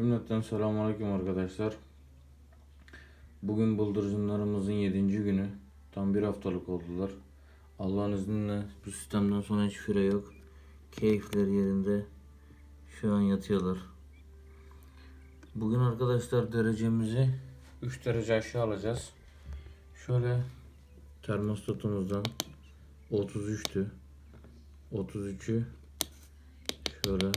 Cümleten selamünaleyküm arkadaşlar. Bugün bıldırcınlarımızın 7. günü. Tam bir haftalık oldular. Allah'ın izniyle bu sistemden sonra hiç füre yok. Keyifleri yerinde. Şu an yatıyorlar. Bugün arkadaşlar derecemizi 3 derece aşağı alacağız. Şöyle termostatumuzdan 33'tü. 33'ü şöyle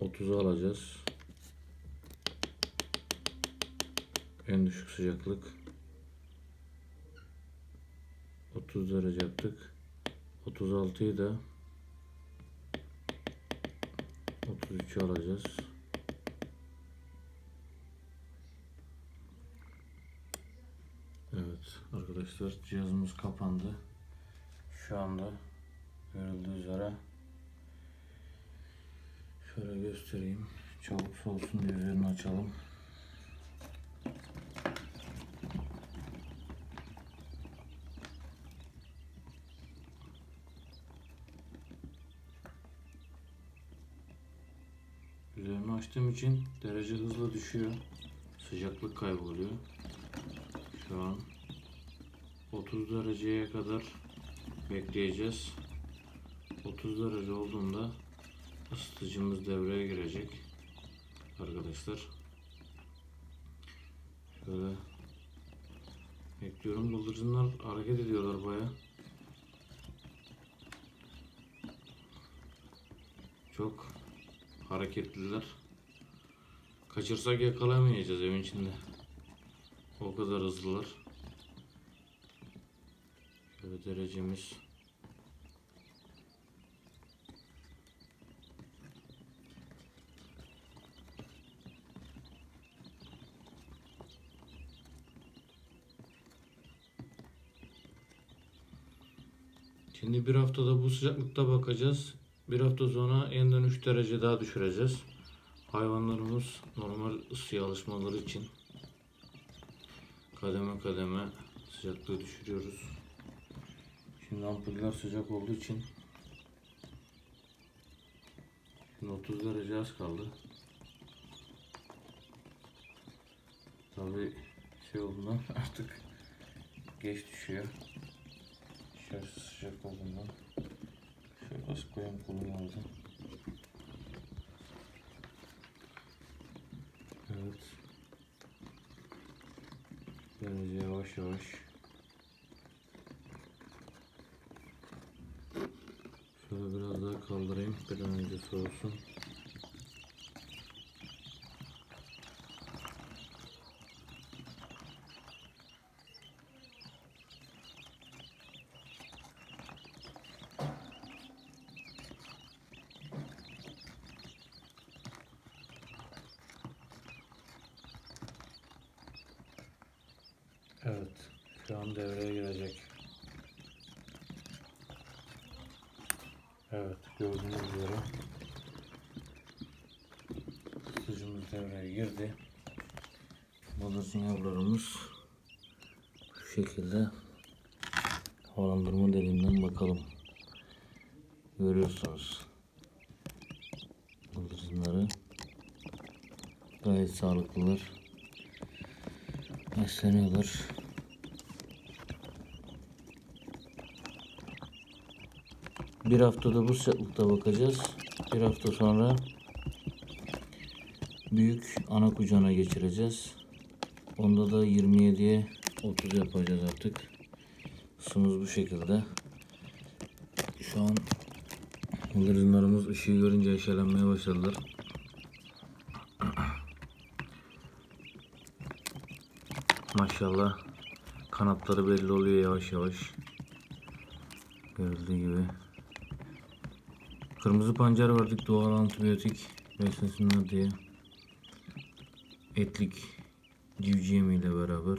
30'u alacağız. En düşük sıcaklık 30 derece yaptık. 36'yı da 33'ü alacağız. Evet arkadaşlar cihazımız kapandı. Şu anda görüldüğü üzere Şöyle göstereyim. Çabuk soğusun diye üzerini açalım. Üzerini açtığım için derece hızla düşüyor. Sıcaklık kayboluyor. Şu an 30 dereceye kadar bekleyeceğiz. 30 derece olduğunda ısıtıcımız devreye girecek arkadaşlar. Şöyle bekliyorum. Bıldırcınlar hareket ediyorlar baya. Çok hareketliler. Kaçırsak yakalayamayacağız evin içinde. O kadar hızlılar. Şöyle derecemiz Şimdi bir haftada bu sıcaklıkta bakacağız. Bir hafta sonra yeniden 3 derece daha düşüreceğiz. Hayvanlarımız normal ısıya alışmaları için kademe kademe sıcaklığı düşürüyoruz. Şimdi ampuller sıcak olduğu için şimdi 30 derece az kaldı. Tabi şey olduğundan artık geç düşüyor. İçerisi sıcak olduğundan şöyle az koyayım kolum aldım. Evet. Derece yavaş yavaş. Şöyle biraz daha kaldırayım bir an önce soğusun. Evet, şu an devreye girecek. Evet, gördüğünüz üzere ısıtıcımız devreye girdi. Balırsın yavrularımız şu şekilde havalandırma deliğinden bakalım. Görüyorsunuz. Bıldırcınları gayet sağlıklılar besleniyorlar. Bir haftada bu sıcaklıkta bakacağız. Bir hafta sonra büyük ana kucağına geçireceğiz. Onda da 27'ye 30 yapacağız artık. Isımız bu şekilde. Şu an bıldırcınlarımız ışığı görünce eşelenmeye başladılar. Maşallah kanatları belli oluyor yavaş yavaş. Görüldüğü gibi. Kırmızı pancar verdik doğal antibiyotik beslesinler diye. Etlik civciv ile beraber.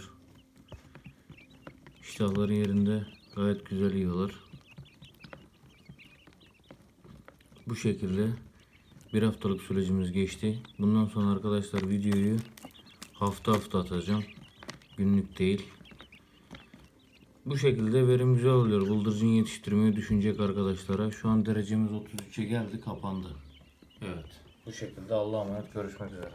İştahları yerinde gayet güzel yiyorlar. Bu şekilde bir haftalık sürecimiz geçti. Bundan sonra arkadaşlar videoyu hafta hafta atacağım. Günlük değil. Bu şekilde verim güzel oluyor. Bıldırcın yetiştirmeyi düşünecek arkadaşlara. Şu an derecemiz 33'e geldi kapandı. Evet. Bu şekilde Allah'a emanet görüşmek üzere.